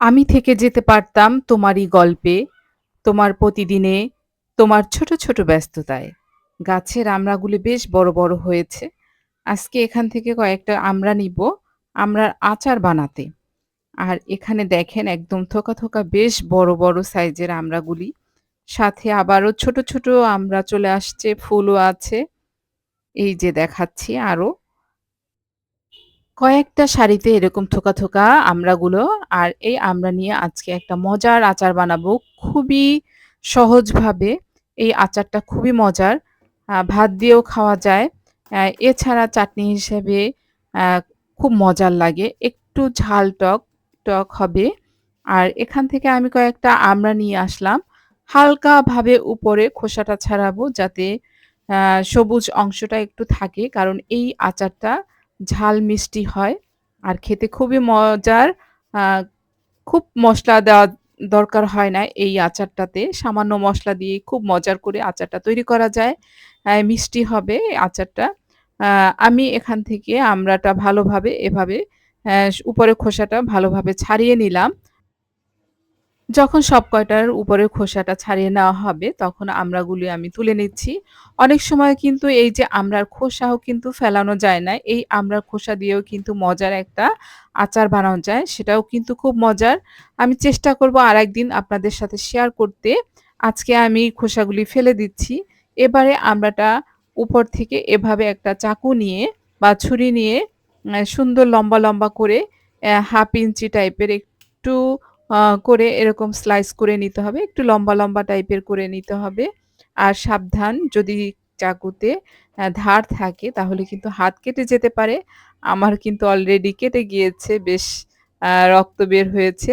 আমি থেকে যেতে পারতাম তোমারই গল্পে, তোমার প্রতিদিনে, তোমার ছোট, ছোট ব্যস্ততায়। গাছের আমড়াগুলি বেশ বড়, বড় হয়েছে। আজকে এখান থেকে কয়েকটা আমড়া নিব আমড়ার আচার বানাতে। আর এখানে দেখেন একদম থোকা, থোকা বেশ বড়, বড় সাইজের আমড়াগুলি। সাথে আবারও ছোট, ছোট আমড়া চলে আসছে, ফুলও আছে। এই যে দেখাচ্ছি আরও। কয়েকটা শাড়িতে এরকম থোকা, থোকা আমড়াগুলো আর এই আমড়া নিয়ে আজকে একটা মজার আচার বানাবো। খুবই সহজভাবে এই আচারটা খুবই মজার। ভাত দিয়েও খাওয়া যায়। এছাড়া চাটনি হিসেবে খুব মজার লাগে। একটু ঝাল টক, টক হবে। আর এখান থেকে আমি কয়েকটা আমড়া নিয়ে আসলাম। হালকাভাবে উপরে খোসাটা ছাড়াবো যাতে সবুজ অংশটা একটু থাকে। কারণ এই আচারটা ঝাল মিষ্টি হয়। আর খেতে খুবই মজার। খুব মশলা দেওয়া দরকার হয় না এই আচারটাতে। সামান্য মশলা দিয়ে খুব মজার করে আচারটা তৈরি করা যায়। মিষ্টি হবে আচারটা। আমি এখান থেকে আমরাটা ভালোভাবে এভাবে উপরে খোসাটা ভালোভাবে ছাড়িয়ে নিলাম। যখন সব কয়টার উপরের খোসাটা ছাড়িয়ে নেওয়া হবে, তখন আমড়াগুলি আমি তুলে নিচ্ছি। অনেক সময় কিন্তু এই যে আমড়ার খোসাও কিন্তু ফেলানো যায় না। এই আমড়ার খোসা দিয়েও কিন্তু মজার একটা আচার বানানো যায়। সেটাও কিন্তু খুব মজার। আমি চেষ্টা করব আর একদিন আপনাদের সাথে শেয়ার করতে। আজকে আমি খোসাগুলি ফেলে দিচ্ছি। এবারে আমড়াটা উপর থেকে এভাবে একটা চাকু নিয়ে বা ছুরি নিয়ে সুন্দর লম্বা, লম্বা করে হাফ ইঞ্চি টাইপের একটু করে এরকম স্লাইস করে নিতে হবে। একটু লম্বা, লম্বা টাইপের করে নিতে হবে। আর সাবধান যদি চাকুতে ধার থাকে তাহলে কিন্তু হাত কেটে যেতে পারে। আমার কিন্তু অলরেডি কেটে গিয়েছে। বেশ রক্ত বের হয়েছে।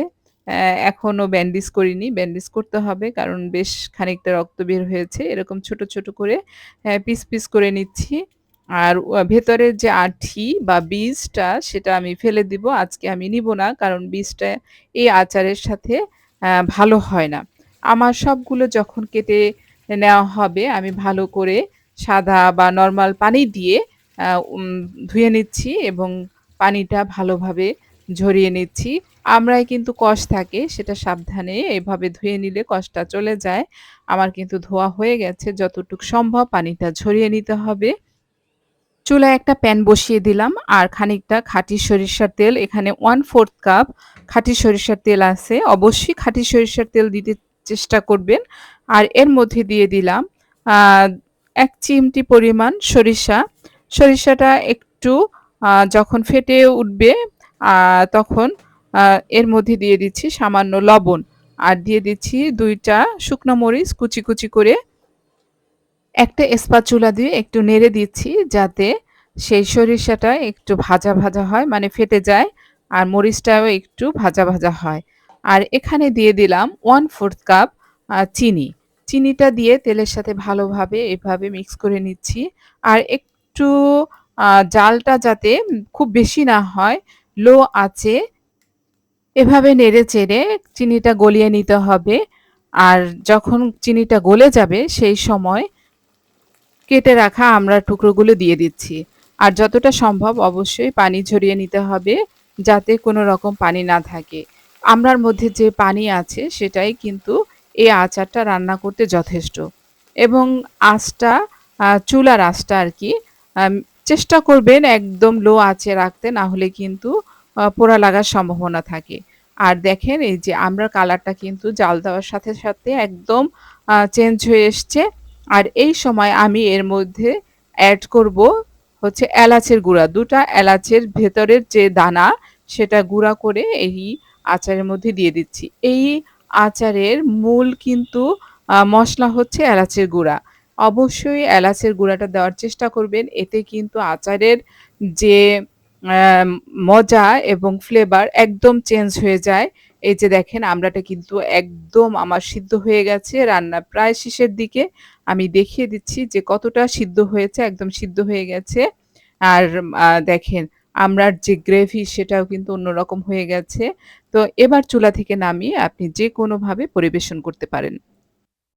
এখনও ব্যান্ডেজ করিনি। ব্যান্ডেজ করতে হবে কারণ বেশ খানিকটা রক্ত বের হয়েছে। এরকম ছোট, ছোট করে পিস, পিস করে নিচ্ছি। আর ভেতরের যে আঁঠি বা বীজটা সেটা আমি ফেলে দিব। আজকে আমি নিব না। কারণ বীজটা এই আচারের সাথে ভালো হয় না। আমার সবগুলো যখন কেটে নেওয়া হবে, আমি ভালো করে সাদা বা নর্মাল পানি দিয়ে ধুয়ে নিচ্ছি এবং পানিটা ভালোভাবে ঝরিয়ে নিচ্ছি। আমড়ায় কিন্তু কষ থাকে, সেটা সাবধানে এভাবে ধুয়ে নিলে কষটা চলে যায়। আমার কিন্তু ধোয়া হয়ে গেছে। যতটুক সম্ভব পানিটা ঝরিয়ে নিতে হবে। চুলায় একটা প্যান বসিয়ে দিলাম আর খানিকটা খাঁটি সরিষার তেল এখানে 1/4 কাপ খাঁটি সরিষার তেল আছে। অবশ্যই খাঁটি সরিষার তেল দিতে চেষ্টা করবেন। আর এর মধ্যে দিয়ে দিলাম এক চিমটি পরিমাণ সরিষা। সরিষাটা একটু যখন ফেটে উঠবে তখন এর মধ্যে দিয়ে দিচ্ছি সামান্য লবণ। আর দিয়ে দিচ্ছি দুইটা শুকনো মরিচ কুচি, কুচি করে। একটা স্পাচুলা দিয়ে একটু নেড়ে দিচ্ছি যাতে সেই সরিষাটা একটু ভাজা, ভাজা হয় মানে ফেটে যায়। আর মরিচটাও একটু ভাজা, ভাজা হয়। আর এখানে দিয়ে দিলাম 1/4 কাপ চিনি। চিনিটা দিয়ে তেলের সাথে ভালোভাবে এভাবে মিক্স করে নিচ্ছি। আর একটু জালটা যাতে খুব বেশি না হয়, লো আঁচে এভাবে নেড়ে-চেড়ে চিনিটা গলিয়ে নিতে হবে। আর যখন চিনিটা গলে যাবে সেই সময় কেটে রাখা আমড়ার টুকরোগুলো দিয়ে দিচ্ছি। আর যতটা সম্ভব অবশ্যই পানি ঝরিয়ে নিতে হবে যাতে কোনো রকম পানি না থাকে। আমড়ার মধ্যে যে পানি আছে সেটাই কিন্তু এই আচারটা রান্না করতে যথেষ্ট। এবং আঁচটা চুলার আঁচটা আর কি চেষ্টা করবেন একদম লো আঁচে রাখতে না হলে কিন্তু পোড়া লাগার সম্ভাবনা থাকে। আর দেখেন এই যে আমড়ার কালারটা কিন্তু জাল দেওয়ার সাথে, সাথে একদম চেঞ্জ হয়ে এসছে। আর এই সময় আমি এর মধ্যে অ্যাড করব হচ্ছে এলাচের গুঁড়া। ২ টা এলাচের ভেতরের যে দানা, সেটা গুঁড়া করে এই আচারের মধ্যে দিয়ে দিচ্ছি। এই আচারের মূল কিন্তু মশলা হচ্ছে এলাচের গুঁড়া। অবশ্যই এলাচের গুঁড়াটা দেওয়ার চেষ্টা করবেন। এতে কিন্তু আচারের যে মজা এবং ফ্লেভার একদম চেঞ্জ হয়ে যায়। এই যে দেখেন আমড়াটা কিন্তু একদম আমার সিদ্ধ হয়ে গেছে। রান্না প্রায় শেষের দিকে। আমি দেখিয়ে দিচ্ছি যে কতটা সিদ্ধ হয়েছে, একদম সিদ্ধ হয়ে গেছে। আর দেখেন আমড়ার যে গ্রেভি সেটাও কিন্তু অন্যরকম হয়ে গেছে। তো এবার চুলা থেকে নামিয়ে আপনি যেকোনোভাবে পরিবেশন করতে পারেন।